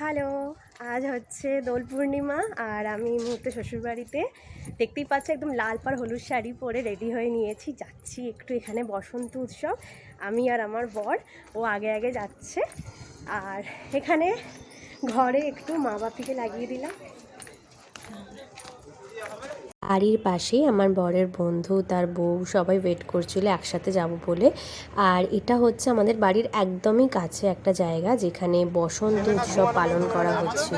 Hello, আজ হচ্ছে দোল পূর্ণিমা আর আমি এই মুহূর্তে শ্বশুরবাড়িতে। দেখতেই পাচ্ছি একদম লাল পাড় হলুদ শাড়ি পরে রেডি হয়ে নিয়েছি। যাচ্ছি একটু এখানে বসন্ত উৎসব, আমি আর আমার বর। ও আগে আগে যাচ্ছে। আর এখানে ঘরে একটু মা বাপিকে লাগিয়ে দিলাম। বাড়ির পাশেই আমার বরের বন্ধু, তার বউ সবাই ওয়েট করছিল একসাথে যাব বলে। আর এটা হচ্ছে আমাদের বাড়ির একদমই কাছে একটা জায়গা যেখানে বসন্ত উৎসব পালন করা হচ্ছিল।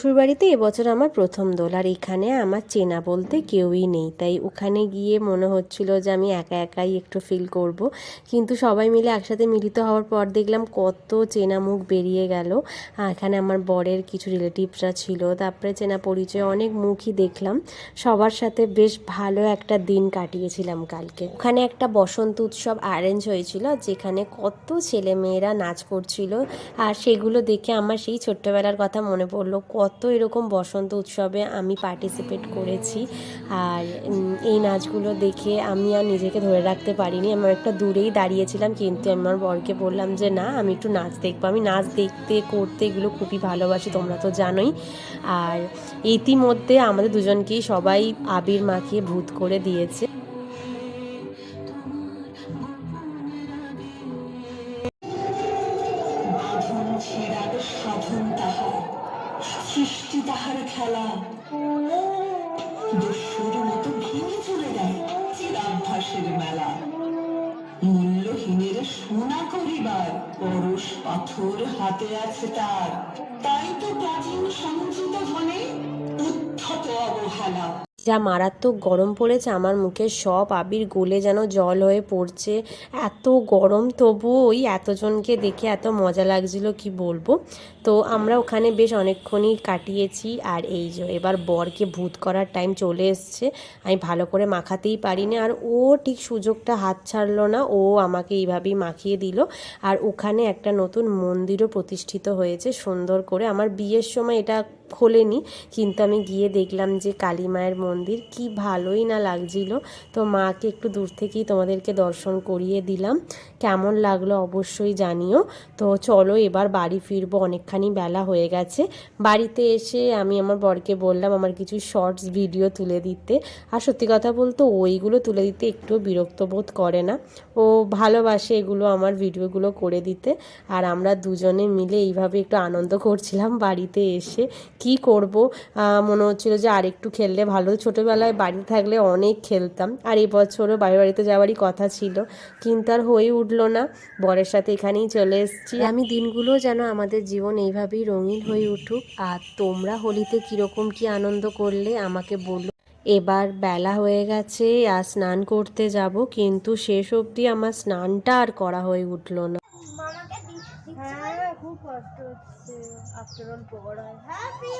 শ্বশুরবাড়িতে এবছর আমার প্রথম দোল, আর এখানে আমার চেনা বলতে কেউই নেই। তাই ওখানে গিয়ে মনে হচ্ছিল যে আমি একা একাই একটু ফিল করব। কিন্তু সবাই মিলে একসাথে মিলিত হওয়ার পর দেখলাম কত চেনা মুখ বেরিয়ে গেল। এখানে আমার বরের কিছু রিলেটিভসরা ছিল। তারপরে চেনা পরিচয় অনেক মুখই দেখলাম। সবার সাথে বেশ ভালো একটা দিন কাটিয়েছিলাম কালকে। ওখানে একটা বসন্ত উৎসব অ্যারেঞ্জ হয়েছিল, যেখানে কত ছেলে মেয়েরা নাচ করছিল। আর সেগুলো দেখে আমার সেই ছোট্টবেলার কথা মনে পড়ল, কত এরকম বসন্ত উৎসবে আমি পার্টিসিপেট করেছি। আর এই নাচগুলো দেখে আমি আর নিজেকে ধরে রাখতে পারিনি। আমার একটা দূরেই দাঁড়িয়েছিলাম, কিন্তু আমার বরকে বললাম যে, না, আমি একটু নাচ দেখব। আমি নাচ দেখতে, করতে এগুলো খুবই ভালোবাসি, তোমরা তো জানোই। আর ইতিমধ্যে আমাদের দুজনকেই সবাই আবির মাখিয়ে ভূত করে দিয়েছে। সৃষ্টি তাহার খেলা? দস্যুর মতো ভেঙে চলে যায় চিরাভ্যাসের মেলা। মূল্যহীনের সোনা করিবার পরশ পাথর হাতে আছে তার। তাই তো প্রাচীন সঞ্চিত ধনে উদ্ধত অবহেলা। যা মারাত্মক গরম পড়েছে, আমার মুখে সব আবির গলে যেন জল হয়ে পড়ছে। এত গরম তবু ওই এতজনকে দেখে এত মজা লাগছিল, কি বলব? তো আমরা ওখানে বেশ অনেকক্ষণই কাটিয়েছি আর এই যে এবার বরকে ভূত করার টাইম চলে এসছে। আমি ভালো করে মাখাতেই পারিনি আর ও ঠিক সুযোগটা হাত ছাড়লো না, ও আমাকে এইভাবেই মাখিয়ে দিল। আর ওখানে একটা নতুন মন্দিরও প্রতিষ্ঠিত হয়েছে, সুন্দর করে। আমার বিয়ের সময় এটা খোলেনি। কিন্তু আমি গিয়ে দেখলাম যে কালী মায়ের মন্দির কি ভালোই না লাগছিল। তো মাকে একটু দূর থেকেই তোমাদেরকে দর্শন করিয়ে দিলাম। কেমন লাগল অবশ্যই জানিও। তো চলো এবার বাড়ি ফিরবো, অনেকখানি বেলা হয়ে গেছে। বাড়িতে এসে আমি আমার বরকে বললাম আমার কিছু শর্টস ভিডিও তুলে দিতে। আর সত্যি কথা বলতে ওইগুলো তুলে দিতে একটু বিরক্ত বোধ করে না। ও ভালোবাসে এগুলো আমার ভিডিওগুলো করে দিতে। আর আমরা দুজনে মিলে এইভাবে একটু আনন্দ করছিলাম বাড়িতে এসে। কি করব? মনে হচ্ছিল যে আরেকটু খেললে ভালো। ছোটোবেলায় বাড়ি থাকলে অনেক খেলতাম। আর এবছরও বাড়ি বাড়িতে যাওয়ারই কথা ছিল। কিন্তু আর হয়ে উঠল না। বরের সাথে এখানেই চলে এসেছি। আমি দিনগুলো যেন আমাদের জীবন এইভাবেই রঙিন হয়ে উঠুক। আর তোমরা হোলিতে কীরকম কি আনন্দ করলে আমাকে বলো। এবার বেলা হয়ে গেছে আর স্নান করতে যাব। কিন্তু শেষ অবধি আমার স্নানটা আর করা হয়ে উঠল না। হ্যাঁ খুব কষ্ট হচ্ছে আফটার অল বড় হয়। হ্যাপি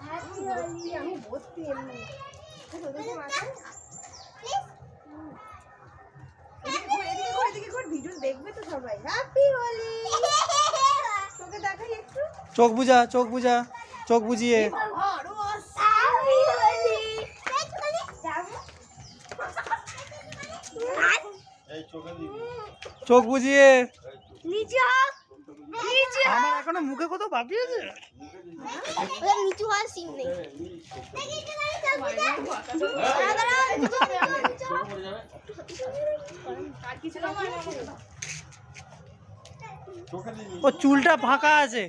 হ্যাপি হোলি আমি বসছি এমনি। তোদেরকে হোলি চোখ বুঝা চোখ বুঝা চোখ বুঝিয়ে হ্যাপি হোলি চোখ বুঝিয়ে। নিচে হোক নিচে আমার এখনও মুখে কত বাকি আছে? নিচু হওয়ার সিন নেই। ও চুলটা ফাঁকা আছে।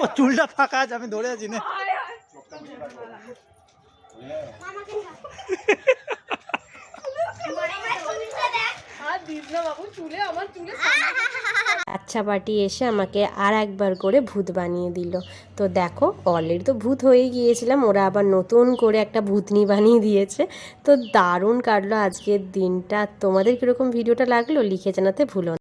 ও চুলটা ফাঁকা আছে আমি ধরে আছি না। বাচ্চা পার্টি এসে আমাকে আর একবার করে ভূত বানিয়ে দিল। তো দেখো অলরেডি তো ভূত হয়ে গিয়েছিলাম ওরা আবার নতুন করে একটা ভূতনি বানিয়ে দিয়েছে। তো দারুণ কাটলো আজকের দিনটা। তোমাদের কীরকম ভিডিওটা লাগল লিখে জানাতে ভুলো না।